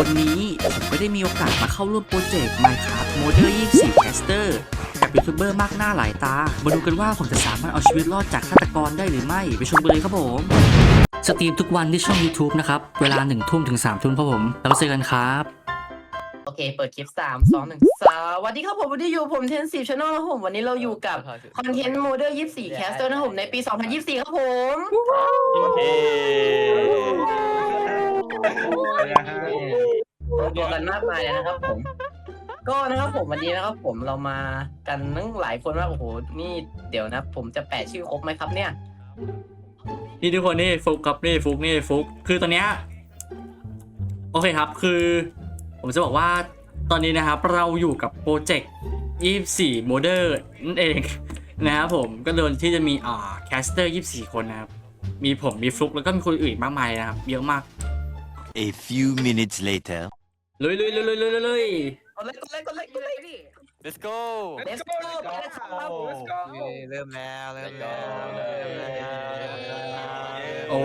วันนี้ผมก็ได้มีโอกาสมาเข้าร่วมโปรเจกต์ Minecraft Model 24 Caster กับยูทูบเบอร์มากหน้าหลายตา มาดูกันว่าผมจะสามารถเอาชีวิตรอดจากฆาตกรได้หรือไม่ ไปชมกันเลยครับผม สตรีมทุกวันที่ช่อง YouTube นะครับ เวลา1ทุ่มถึง3ทุ่มครับผม แล้วมาเจอกันครับ โอเค เปิดคลิปสามสองหนึ่งสวัสดีครับผมวันนี้อยู่ผมเทนสีชแนลนะครับผมวันนี้เราอยู่กับคอนเทนต์โมเดลยี่สี่แคสเตอร์นะครับผมในปี 2024 ครับผม รวมกันมากมายเลยนะครับผม ก็นะครับผมวันนี้นะครับผมเรามากันทั้งหลายคนว่าโอ้โหนี่เดี๋ยวนะ ผมจะแปะชื่อครบไหมครับเนี่ย นี่ทุกคนนี่ฟุกครับนี่ฟุกนี่ฟุกคือตอนเนี้ยโอเคครับคือ ผมจะบอกว่าตอนนี้นะครับเราอยู่กับโปรเจกต์24โมเดลนั่นเองนะครับผมก็โดนที่จะมีอ่าแคสเตอร์ 24 คนนะครับ มีผมมีฟลุกแล้วก็มีคนอื่นมากมายนะครับ เยอะมาก A few minutes later. ลุยลุยลุยลุยลุยลุยลุยกดเลยกดเลยกดเลยกดเลยดิ Let's go Let's go ไปเลยครับเริ่มแล้วเริ่มแล้วโอ้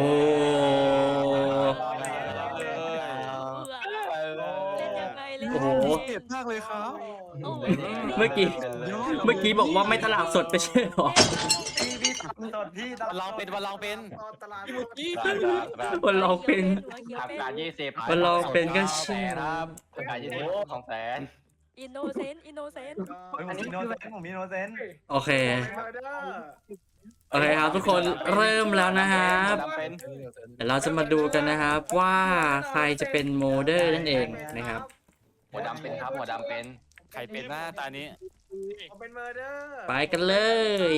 เล่นยังไงเล่นโอ้โหเจ็บมากเลยครับโเมื่อกี้ เมื่อกี้บอกว่าไม่ตลาดสดไปใช่หรอ วันลองเป็นวันลองเป็นวันลองเป็นขับการยี่สิบวันลองเป็นก็เชื่อครับการยี่สิบสองแสนอินโนเซนต์อินโนเซนต์อันนี้คือผมมีโนเซนต์โอเค โอเคครับทุกคนเริ่มแล้วนะครับเป็นเดี๋ยวเราจะมาดูกันนะครับว่าใครจะเป็นโมเดอร์นั่นเองนะครับ หัวดำเป็นครับหัวดำเป็นใครเป็นหน้าตานี้ ผมเป็นเมอร์เดอร์ไปกันเลย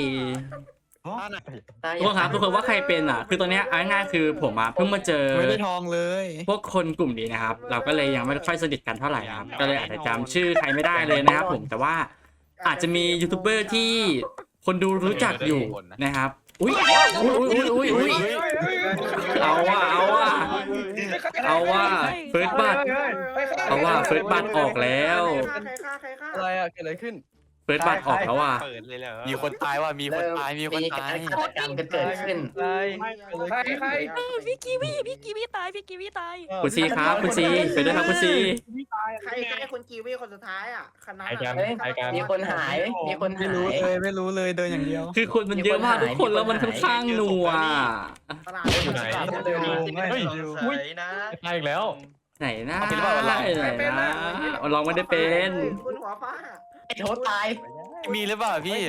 ท่าไหนตาทุกคนครับทุกคนว่าใครเป็นอะ คือตอนเนี้ยเอาง่ายๆคือผมอะเพิ่งมาเจอ ไม่ได้ทองเลย พวกคนกลุ่มนี้นะครับ เราก็เลยยังไม่ค่อยสนิทกันเท่าไหร่ครับ ก็เลยอาจจะจำชื่อใครไม่ได้เลยนะครับผมแต่ว่าอาจจะมียูทูบเบอร์ที่คนดูรู้จักอยู่นะครับ อุ้ยอุ้ยอุ้ยอุ้ยอุ้ยเอาว่ะเอาว่ะเอาว่ะเฟิร์สบัตเอาว่าเฟิร์สบัตออกแล้วใครฆ่าใครฆ่าอะไรอะเกิดอะไรขึ้น เฟิร์สบัตออกแล้วว่ะมีคนตายว่ะมีคนตายมีคนมีตายการฆาตกรรมกันเกิดขึ้นใครใครเออพี่กีวีพี่กีวีตายพี่กีวีตายคุณซีครับคุณซีไปด้วยครับคุณซีใครใครคนกีวีคนสุดท้ายอะคณะเฮ้ยมีคนหายมีคนไม่หารู้ยเลยไม่รู้เลยเดินอย่างเดียว คือคนมันเยอะมากทุกคนแล้วมันค่อนข้างหนัวตลาดอยู่ไหนเฮ้ยอุ้ยตายอีกแล้วไหนนะเอาเป็นหรือเปล่าไหนนะลองไม่ได้เป็นคุณหัวฟ้าไอ้ โทษตาย มีหรือเปล่าพี่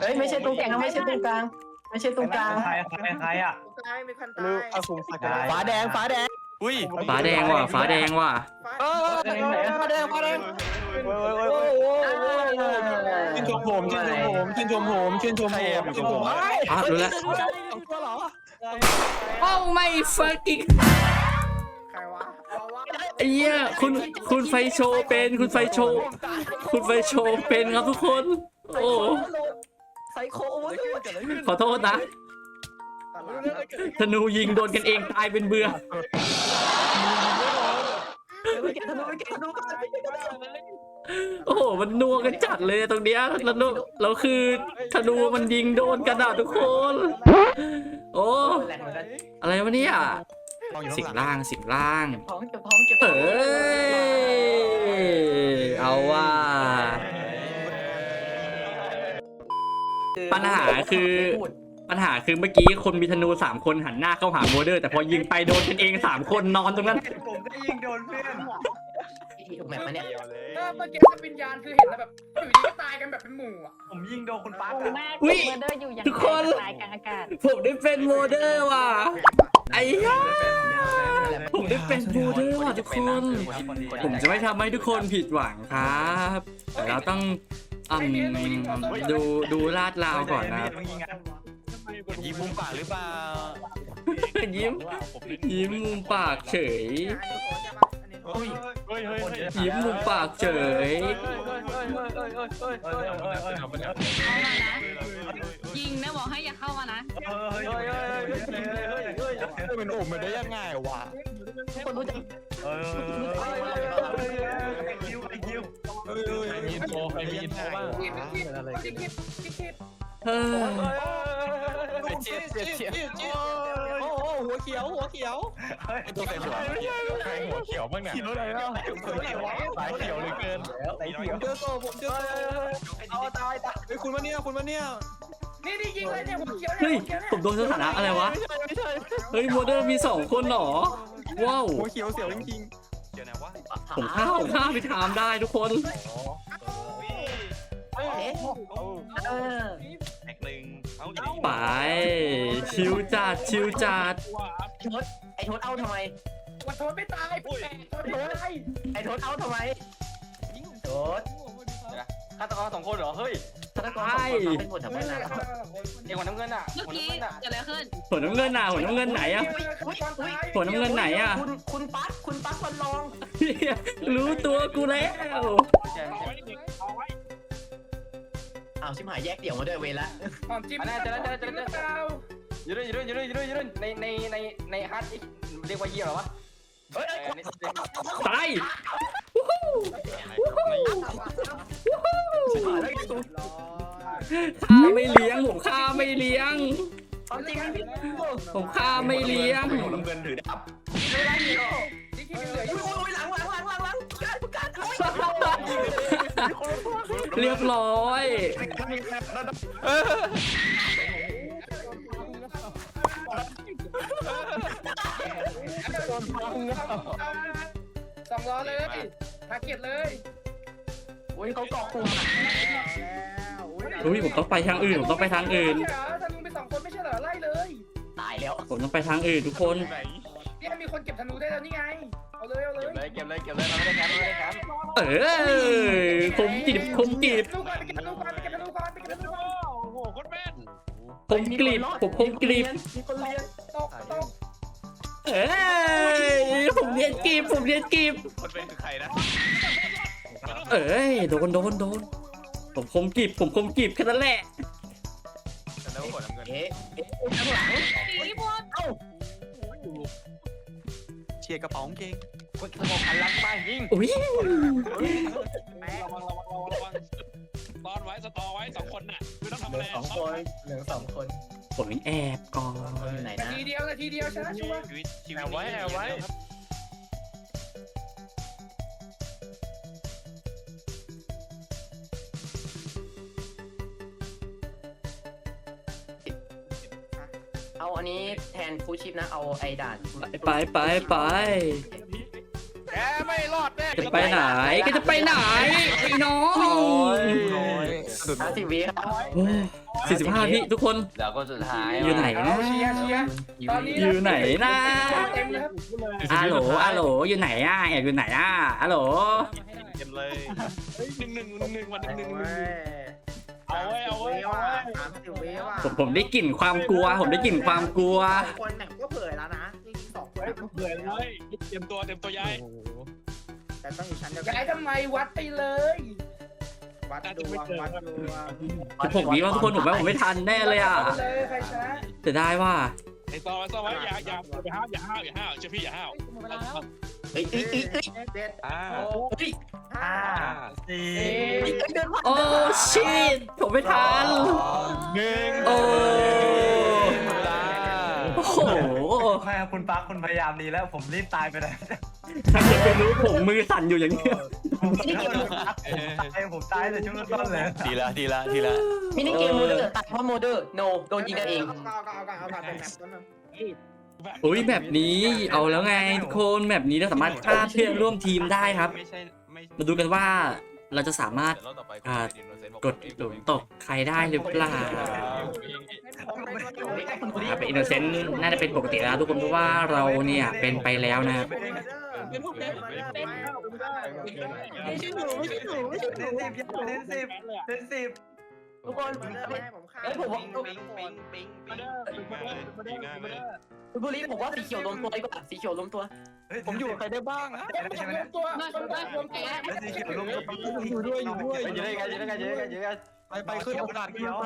เฮ้ยไม่ใช่ตรงกลางไม่ใช่ตรงกลาง ไม่ใช่ตรงกลาง ใครใครใครอะตายมีคนตายฟ้าแดงฟ้าแดงอุ้ยฟ้าแดงว่ะฟ้าแดงว่ะเออฟ้าแดงฟ้าแดงชื่นชมผมชื่นชมผมชื่นชมผมชื่นชมผมชื่นชมผมอะรู้แล้วก็เหรอโอ้ไม่ fucking ใครวะ ไอ้เหี้ยคุณคุณไฟโชว์เป็นคุณไฟโชว์คุณไฟโชว์เป็นครับทุกคน โอ้ไซโคโอเวอร์ขอโทษนะตลาดธนูยิงโดนกันเองตายเป็นเบื่อไม่เก็บธนูไม่เก็บธนูก่อนไม่เก็บธนูโอ้โหมันนัวกันจัดเลยตรงเนี้ยแล้วนัวแล้วคือธนูมันยิงโดนกันอะทุกคน โอ้แหลกเหมือน กันอะไรวะเนี่ยสิงล่างสิงล่างท้องเก็บท้องเก็บเอ้ยเอาว่าปัญหาคือปัญหาคือเมื่อกี้คนมีธนูสามคนหันหน้าเข้าหาโมเดอร์ แต่พอยิงไปโดนกันเองสามคนนอนตรงนั้น ผมก็ยิงโดนเพื่อนถูกแมปมาเนี่ยเมื่อกี้วิญญาณคือเห็นแล้วแบบอยู่ดีก็ตายกันแบบเป็นหมู่อะผมยิงโดนคุณปั๊กมากอุ๊ยเมอร์เดอร์อยู่อย่างทุกคนตายกลางอากาศผมได้เป็นโมเดอร์ว่ะ ไอ้ย่าผมได้เป็นโมเดอร์ว่ะทุกคน ผมจะไม่ทำให้ทุกคนผิดหวังครับ แต่เราต้องอืมดูดูลาดราวก่อนนะครับยิงมุมปากหรือเปล่ายิ้ม ยิ้มมุมปากเฉยเฮ้ยเฮ้ยเฮ้ยยิ้มมุมปากเฉย ยิงนะบอกให้อย่าเข้ามานะ เป็นโอมมาได้ยังไงวะคนรู้จักเออไอคิวไอคิวใครมีอินโฟใครมีอินโฟบ้างอะไรเฮ้ยเจ็บเจ็บเจ็บโอ้โหหัวเขียวหัวเขียวตัวใส่หัวใครหัวเขียวบ้างเนี่ยเขียวอะไรอะเขียวอะไรวสายเขียวเลยเกินผมเจอโซ่ผมเจอโซ่เอาตายตายคุณมาเนี่ยคุณมาเนี่ย นี่นี่ยิงเลยเนี่ยหัวเขียวเนี่เฮ้ยยหัวเขียวเนี่ยผมโดนสถานะอะไรวะ ไม่ใช่ไม่ใช่เฮ้ยโมเดอร์มีสองคนเหรอ ว้าว หัวเขียวเสียวจริงเดี๋ยวนะวะผมฆ่าผมฆ่าพี่ทามได้ทุกคนเอ๊ะเออแม็กหนึ่งเอาดิไป ชิวจัด ชิวจัด ไอ้ทศไอ้ทศเอาทำไม วันโทษไม่ตายแปดโทษไม่ตายไอ้ทศเอาทำไมทศ ฆาตกรสองคนเหรอ เฮ้ยฆาตกรสองคนเป็นหมดแถวบ้านนะเด็กหัวน้ำเงินอะเมื่อกี้เกิดอะไรขึ้นหัวน้ำเงินน่ะหัวน้ำเงินไหนอะหัวน้ำเงินไหนอะคุณคุณปั๊กคุณปั๊กคนลองเหี้ยรู้ตัวกูแล้วอ้าวชิมหายแยกเดี่ยวมาด้วยเวรละหอมจิ้มอันนั้นเจอแล้วเจอแล้วเจอแล้วเจอแล้วยืดยืดยืดยืดยืดยืดในในในในฮาร์ดเรียกว่าเยี่ยเหรอวะเฮ้ยตายชิมหาย แล้าไม่เลี้ยงผมฆ่าไม่เลี้ยงควาจริงพี่ผมฆ่าไม่เลี้ยง น้ำเงินถือดาบไม่ได้เหรอนี่ที่เหลือออุ้ยู่ยอุ้ยหลังหลังหลังหลังหลังการประกาศเรียบร้อย สองล้อเลย ทาเก็ตเลยอุ้ยเขาเกาะกลุ่มอะอุ้ยผมต้องไปทางอื่นผมต้องไปทางอื่นธนูไปสองคนไม่ใช่เหรอไล่เลยตายแล้วผมต้องไปทางอื่นทุกคนเนี่ยมีคนเก็บธนูได้แล้วนี่ไงเอาเลยเอาเลยเก็บเลยเก็บเลยเก็บเลยเราไม่ได้แคมป์เราไม่ได้แคมป์เออคมกรีบคมกรีบธนูก่อนไปเก็บธนูก่อนไปเก็บธนูก่อนไปเก็บธนูก่อนคมกรีบผมคมกรีบมีคนเรียนตกตก เอ้ยผมเรียนกรีบผมเรียนกรีบคนเป็นคือใครนะเอ้ยโดนโดนโดนผมคมกรีบผมคมกรีบแค่นั้นแหละแล้วหัวน้ำเงินเอ๊ะเอ๊ะข้างหลังสีบวกเอ้าเชียร์กระเป๋ากางเกงคนสมองพันลักมากยิงอุ้ยระวังระวังระวังระวัง ตอนไว้สตอไว้สองคนน่ะคือต้องทำเหลือะอไรสองคน เหลือสองคน ผมแอบก่อนอยู่ไหนนานะ ทีเดียวนาทีเดียวชนะชัวร์ชีวิตชีวิตไว้เอาไว้ เอาอันนี้แทนฟูชิปนะ เอาไอ้ด่าน ไปไปไปแกไม่รอดแน่ จะไปไหนก็จะไปไหนไอ้น้องห้าสิบวิครับสี่สิบห้าพี่ทุกคน เดี๋ยวคนสุดท้ายอยู่ไหนนะเชียร์เชียร์ตอนนี้อยู่ไหนนะเต็มเลยครับอาโหลอาโหลอยู่ไหนอะแอบอยู่ไหนอะอาโหลเต็มเลยหนึ่งหนึ่งหนึ่งหนึ่งวันหนึ่งหนึ่งหนึ่งเอาไว้เอาไว้เอาไว้สามสิบวิว่ะผมผมได้กลิ่นความกลัว ผมได้กลิ่นความกลัวคนเนี่ยก็เผยแล้วนะจริงๆสองคนก็เผเบื่อยเลยเตรียมตัวเตรียมตัวย้าย แต่ต้องอยู่ชั้นเดียวย้ายทำไมวัดไปเลย วัดดวงวัดดวงผมนี้ว่าทุกคนผมว่าผมไม่ทันแน่เลยอะวัดไปเลยใครชนะจะได้ว่า ไอ้ตอนตอนไว้อย่าอย่าอย่าห้าวอย่าห้าวอย่าห้าวเชื่อพี่อย่าห้าวเฮ้ยเฮ้ยเฮ้ยเฮ้ยเจ็ดอ่าเฮ้ยห้าสี่เอ๊ะเฮ้ยเดินผ่านโอ้ชิตผมไม่ทันหนึ่งโอ้เวลาโอ้โหไม่คุณปักคุณพยายามดีแล้วผมรีบตายไปเลย ใครจะไปรู้ผมมือสั่นอยู่อย่างเงี้ยผมตายผมตายแต่ช่วงต้นเลยดีละดีละดีละมินิเกมโมเดอร์ตายเพราะโมเดอร์โนโดนยิงกันเองเอาเอาเอาเอาผ่านเป็นแมปต้นนึงอุ้ยแบบนี้เอาแล้วไงทุกคนแบบนี้เราสามารถฆ่าเพื่อนร่วมทีมได้ครับ ไม่ใช่ไม่มาดูกันว่าเราจะสามารถเดี๋ยวรอบต่อไปอ่ากดหลุมตกใครได้หรือเปล่าครับเป็นอินโนเซนต์น่าจะเป็นปกติแล้วทุกคนเพราะว่าเราเนี่ยเป็นไปแล้วนะครับ เป็นพวกเป็นเป็นไม่ใช่หนูไม่ใช่หนูไม่ใช่หนูเล่นสิบเล่นสิบเล่นสิบทุกคนผมฆ่าเอ้ยผมว่าปิงปิงปิงปิงปิงปิงคุณบุรีผมว่าสีเขียวรวมตัวดีกว่าสีเขียวรวมตัว ผมอยู่กับใครได้บ้างนะใช่ไหมรวมตัวรวมตัวรวมตัวสีเขียวลงอยู่ด้วยอยู่ด้วยอยู่ด้วยกันอยู่ด้วยกันอยู่ด้วยกันอยู่ด้วยกันไปไปขึ้นโอกาสเขียว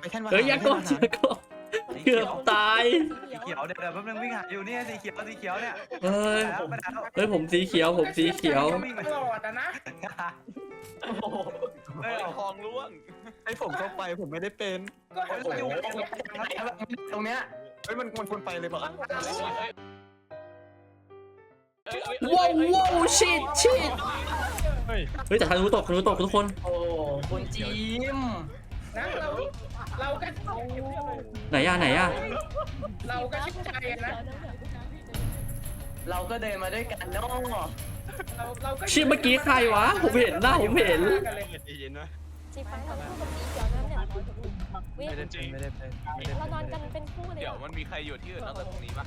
ไปแค่นเฮ้ยอย่ากดอย่ากด เกือบตายสีเขียวเดี๋ยวแป๊บนึงวิ่งหาอยู่เนี่ยสีเขียวสีเขียวเนี่ยเฮ้ยแล้วไม่ได้แล้วเฮ้ยผมสีเขียวผมสีเขียว ตลอดอะนะโอ้โหเฮ้ยทองล่วงให้ผมเข้าไปผมไม่ได้เป็นก็ให้โอ้อยู่โหตรงเนี้ยเฮ้ยมันมันควรไปเลยป่ะว้าวว้าวชิดชิดเฮ้ยแต่ธนูตกธนูตกทุกคน โอ้คุณจิม นะเราเราก็ไหนอะไหนอะเราก็ชื่นใจอะนะเราก็เดินมาด้วยกันเนาะเราเราก็ชิดเมื่อกี้ใครวะ ผมเห็นหน้าผมเห็นสีฟ้าทำคู่กับสีเขียวนั่นเนี่ยวิเรานอนกันเป็นคู่เลยเดี๋ยวอะมันมีใครอยู่ที่อื่นนอกจากตรงนี้ปะ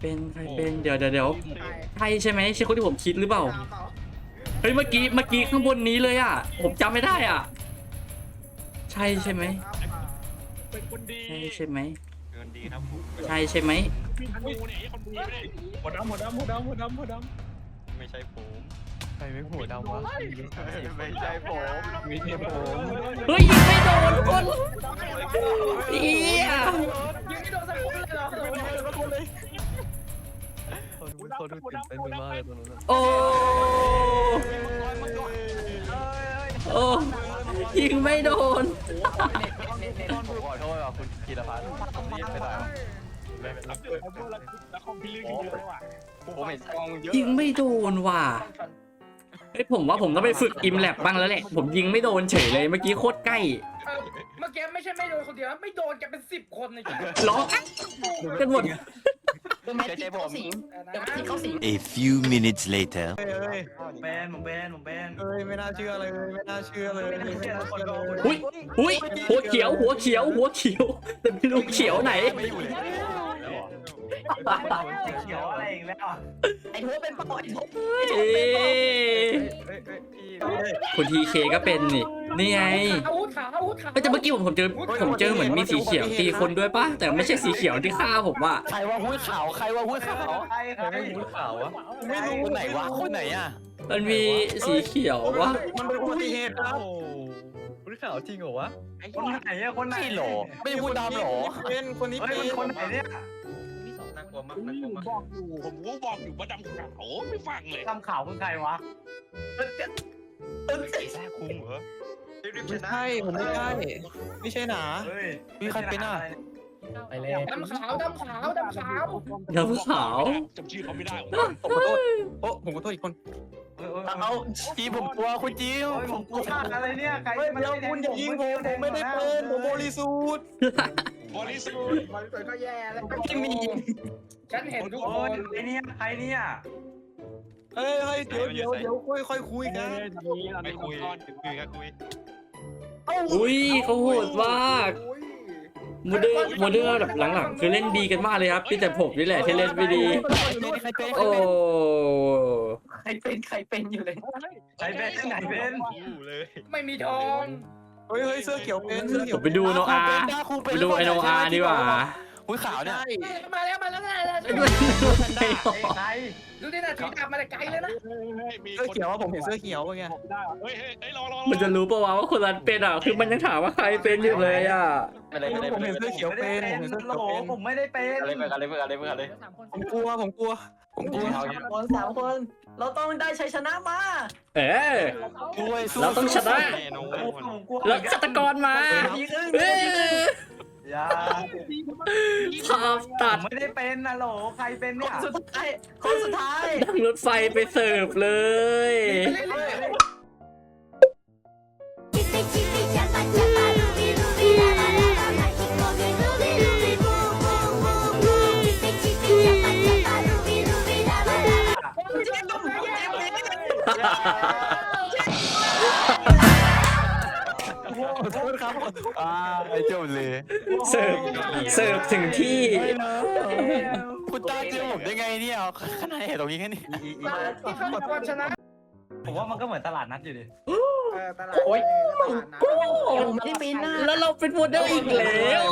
เป็นใครเป็นเดี๋ยวเดี๋ยวเดี๋ยวใช่ใช่ไหมใช่คนที่ผมคิดหรือเปล่า เฮ้ยเมื่อกี้เมื่อกี้ข้างบนนี้เลยอะ ผมจำไม่ได้อะ ใช่ใช่ไหมเป็นคนดีใช่ใช่ไหมเงินดีครับผมใช่ใช่ไหมพี่ธนูเนี่ยไอ้คนดีไม่ได้หัวดำหัวดำหัวดำหัวดำหัวดไม่ใช่ผมำใครไม่หัวดำวะไม่ใช่ผมไม่ใช่ผมเฮ้ยยิงไม่โดนคนเอียยิงไม่โดนสักคนเลยเหรอเขาดูตื่นเต้นมากเลยตอนนั้นโอ้โอ้ ยิงไม่โดนขอโทษอะคุณกีรพัฒน์ผมรีบไปหน่อยแล้วคอมพิวเตอร์เยอะว่ะผมเห็นกล้องเยอะยิงไม่โดนว่ะเฮ้ยผมว่าผมต้องไปฝึกอิมแลบบ้างแล้วแหละ ผมยิงไม่โดนเฉยเลยเมื่อกี้โคตรใกล้เออเมื่อกี้ไม่ใช่ไม่โดนคนเดียวนะไม่โดนกันเป็นสิบคนเลยจ้ะร้องกันหมด เดอะแมจิกเข้าสิงเดอะแมจิกเข้าสิง A few minutes later. เฮ้ยเฮ้ยแบนผมแบนผมแบนเฮ้ยไม่น่าเชื่อเลยไม่น่าเชื่อเลยอุ้ยอุ้ยหัวเขียวหัวเขียวหัวเขียวแต่ไม่รู้เขียวไหน ไม่อยู่เลย เขียวอะไรอีกแล้วไอ้ทัวเป็นเปล่าไอ้ทัวเอ๊ะเฮ้ยเฮ้ยพี่คุณทีเคก็เป็นนี่นี่ไงอาวุธขาวอาวุธขาวเอ้ยแต่เมื่อกี้ผมผมเจอผมเจอเหมือนมีสีเขียวตีคนด้วยปะแต่ไม่ใช่สีเขียวที่ฆ่าผมว่าใครว่าหุ้ยขาวใครว่าหุ้ยขาวใครใครไม่รู้ขาววะไม่รู้คนไหนวะคนไหนอะมันมีสีเขียววะมันเป็นอุบัติเหตุครับรู้ข่าวจริงเหรอวะคนไหนอะคนไหนหรอไม่พูดดำหรอเป็นคนนี้เฮ้ยเป็นคนไหนเนี่ย ลัวมากผมน่ากลัวมากบอกอยู่ผมก็บอกอยู่ว่าดำขาวไม่ฟังเลยดำขาวคือใครวะแท้คุ้มเหรอไม่ใช่ผมไม่ใช่ไม่ใช่หนา เฮ้ยมีใครเป็นอะ ไปแล้ว ดำขาวดำขาวดำขาวน้ำขาว จำชื่อเขาไม่ได้ผมขอโทษโอ้ผมขอโทษอีกคนเอาจีผมกลัวคุณจีผมกลัวอะไรเนี่ย ใครเฮ้ยเดี๋ยวคุณอย่ายิงผมผมไม่ได้เป็นผมบริสุทธิ์ บริสุทธิ์บอลสวยก็แย่แล้ว ไม่มี ฉันเห็นทุกโอ้คยนไอเนี่ยใครเนี่ยเฮ้ยเฮ้ยเดี๋ยวเดี๋ยวเดี๋ยวค่อยค่อยคุยกันไม่คุยคุยกันคุย อุ้ยเขาโหดมากอุ้ยโมเดอร์โมเดอร์แบบหลังๆ คือเล่นดีกันมากเลยครับพี่แต่ผมนี่แหละที่เล่นไม่ดี โอ้ใครเป็นใครเป็นอยู่เลย ใครเป็นไหนเป็น ไม่มีทอง เฮ้ยเฮ้ยเสื้อเขียวเป็นเสื้อเขีผยวมไปดูโนอาไปดูไอโนอาดีกว่าหุ้ยขาวเนี่ยมาแล้วมาแล้วมาแล้วใครดูดินะถือดาบมาแต่ไกลเลยนะมีเสื้อเขียวว่าผมเห็นเสื้อเขียวไงได้เฮ้ยเฮ้ยเฮ้ยรอรอมันจะรู้ปะวะว่าคนนั้นเป็นอะคือมันยังถามว่าใครเป็นอยู่เลยอะไม่เลยไม่เลยผมเห็นเสื้อเขียวเป็นผมเห็นเสื้อเขียวเป็นผมไม่ได้เป็นอะไรเพื่อนอะไรเพื่อนอะไรเพื่อนอะไรผมกลัวผมกลัว ผมกลัวสามคนสามคน เราต้องได้ชัยชนะมาเอ๊ะด้วยเราต้องชนะผมกลัวแล้วฆาตกรมาเอ้ยอย่าภาพตัดไม่ได้เป็นนะโหลใครเป็นคเนี่ยนสุดท้ายคนสุดท้าย นั่งรถไฟไปเสิร์ฟเลย อ่าไอ้เจ้าเลยเสิร์ฟเสิร์ฟถึงที่ คุณตาเจอผมได้ไงเนี่ยขนาดเห็นตรงนี้แค่นี้ที่ฆาตกรชนะผมว่ามันก็เหมือนตลาดนัดอยู่ดิ เออตลาดตลาดนัดผมไม่ได้เป็นนะแล้วเราเป็นโมเดลอีกแล้ว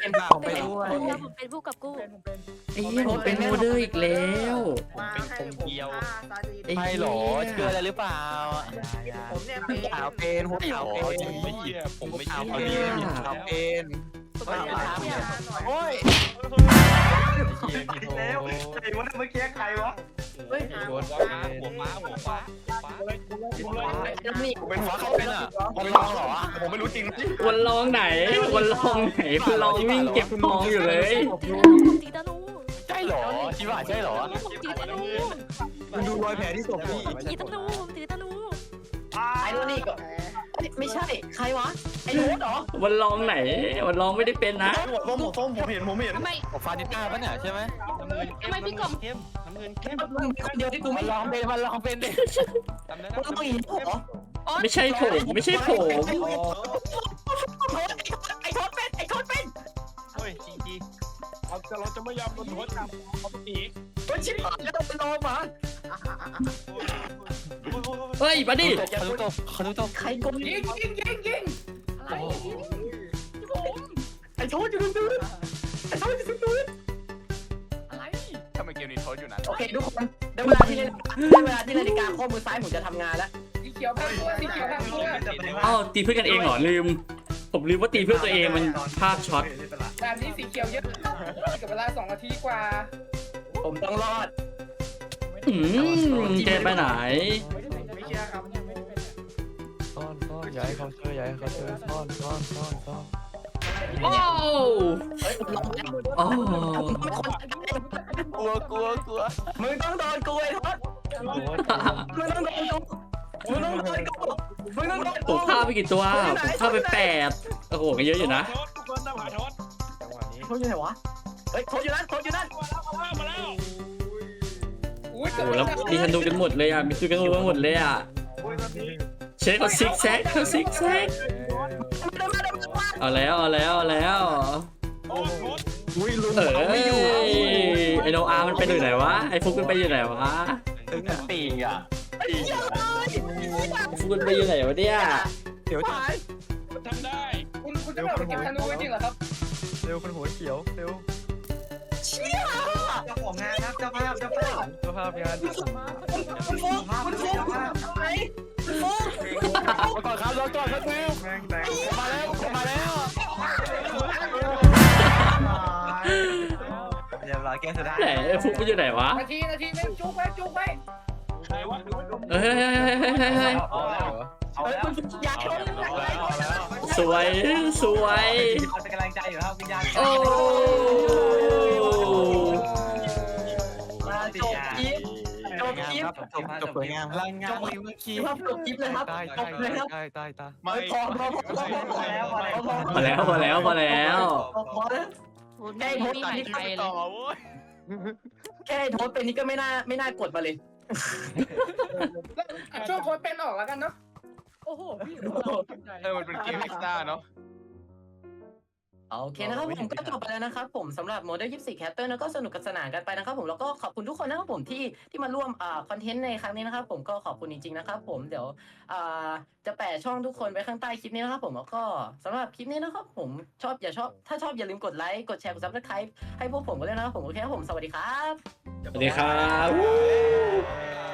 เป็นผมไปด้วย ผมเป็นผู้กับกู้ไอ้เหี้ยผมเป็นโมเดลอีกแล้วมาให้ผมฆ่าซาดิสไอ้ไม่หรอเชื่ออะไรหรือเปล่าผมเนี่ยเป็นขาวเป็นหัวขาวเป็นไม่เชื่อผมไม่ขาวเชื่อเป็นขาวเป็นโอ้ย แล้วใครวะเมื่อกี้ใครวะ เฮ้ยหัวฟ้าหัวฟ้าหัวฟ้าฟ้าเลยแล้วมีเป็นฟ้าเขาเป็นอะบอลองเหรอวะผมไม่รู้จริงวันลองไหนวันลองไหนวันลองวิ่งเก็บทองอยู่เลยตีตะนูใช่เหรอชิบะใช่เหรอผมตีตะนูมึงดูรอยแผลที่ศพพี่ตีตะนูผมตีตะนูไอ้โรนี่ก็ เอ้ยไม่ใช่ ใครวะ ไอ้โน้ตเหรอวันลองไหน วันลองไม่ได้เป็นนะ หัวส้มหัวส้มผมเห็นผมเห็นทำไมฟาดิต้าปะเนี่ยใช่ไหมทำไมพี่กล่อมมึงมีคนเดียวที่กูไม่ลองเป็นมันลองเป็นดิมึงต้องอีกเหรอไม่ใช่ผม ไม่ใช่ผม ไอ้โทษเป็นไอ้โทษเป็นเฮ้ยจริงๆ เราจะเราจะไม่ยอมโดนโทษครับเขาตีเฮ้ยชิบหายแล้วต้องไปลองมาเฮ้ยมาดิคารุโตะคารุโตะใครกดยิงยิงยิงยิงอะไรยิงไอ้โทษอยู่ตรงนู้นไอ้โทษอยู่ตรงนู้นทำไมเกมนี้โทษอยู่นั้นโอเคทุกคนได้เวลาที่เล่นได้เวลาที่นาฬิกาข้อมือซ้ายผมจะทำงานแล้วสีเขียวพังตัวสีเขียวพังตัวอ้าวตีเพื่อนกันเองเหรอลืม ผมลืมว่าตีเพื่อนตัวเองมันพลาดช็อตแบบนี้สีเขียวเยอะ กับเวลาสองนาทีกว่า ผมต้องรอดอืมแกไปไหนไม่เชื่อครับยังไม่ได้เป็นซ่อนซ่อนย้ายเขาเจอย้ายเขาเจอซ่อนซ่อนซ่อนซ่อนโอ้เฮ้ยผมรอดแล้วโอ้กลัวกลัวกลัวมึงต้องโดนกูไอ้ทศมึงต้องโดนกูมึงต้องโดนกูมึงต้องโดนผกูมฆ่าไปกี่ตัวผมฆ่าไปแปดโอ้โหก็เยอะอยู่นะ โทษอยู่ไหนวะ เฮ้ยโทษอยู่นั่นโทษอยู่นั่นมาแล้วมาแล้วอุ้ยโอ้โหแล้วมีธนูกันหมดเลยอะมีธนูกันหมดเลยอะเช็คเขาซิกแซกเขาซิกแซกเอาแล้วเอาแล้วเอาแล้วโอ้โทษอุ้ยลุงเออไอโนอามันไปอยู่ไหนวะไอฟุกมันไปอยู่ไหนวะถึงปีกอะฟุกมันไปอยู่ไหนวะเนี่ยเดี๋ยวตายทำได้คุณคุณจะแบบเก็บธนูไว้จริงเหรอครับ เร็วคนหัวเขียวเร็วเจ้าของงานครับเจ้าภาพเจ้าภาพสภาพงานคุณฟุกคุณฟุกไหนคุณฟุกมาก่อนครับรอก่อนครับนิวแม่งแดงมาแล้วมาแล้วเรียบร้อยแกสุดท้ายไหนไอฟุกมันอยู่ไหนวะนาทีนาทีไม่จุกไว้จุกไว้ไหนวะเฮ้ยเฮ้ยเฮ้ยเฮ้ยเฮ้ยเฮ้ยเอาแล้วเฮ้ยคุณฟุกอยาชนเอาแล้ว สวยสวยเป็นกำลังใจอยู่ครับวิญญาณโอ้ มาจบคลิป จบคลิป จบจบสวยงามพลังงานมีเมื่อกี้ครับจบคลิปเลยครับตายจตายบเลยครับตายตายตายไม่พอพอพอพอพอแล้วพอแล้วพอแล้วพอแล้วพอแล้ว พอแล้วแม่มีหลายไทยเลยแค่โทษเป็นนี่ก็ไม่น่าไม่น่ากดมาเลย ช่วงโค้ดเป็นออกแล้วกันเนาะ โอ้โห พี่เออมันเป็นเกมพิซซ่าเนาะ โอเคนะครับผมก็จบไปแล้วนะครับผมสำหรับโมเดล24 c a ตเตอร์นะก็สนุกสนานกันไปนะครับผมแล้วก็ขอบคุณทุกคนนะครับผมที่ที่มาร่วมอ่าคอนเทนต์ในครั้งนี้นะครับผมก็ขอบคุณจริงๆนะครับผมเดี๋ยวอ่าจะแปะช่องทุกคนไว้ข้างใต้คลิปนี้นะครับผมแล้วก็สำหรับคลิปนี้นะครับผมชอบอย่าชอบถ้าชอบอย่าลืมกดไลค์กดแชร์กดซับสไครป์ให้พวกผมกันด้วยนะครับผมโอเคครับผมสวัสดีครับ สวัสดีครับ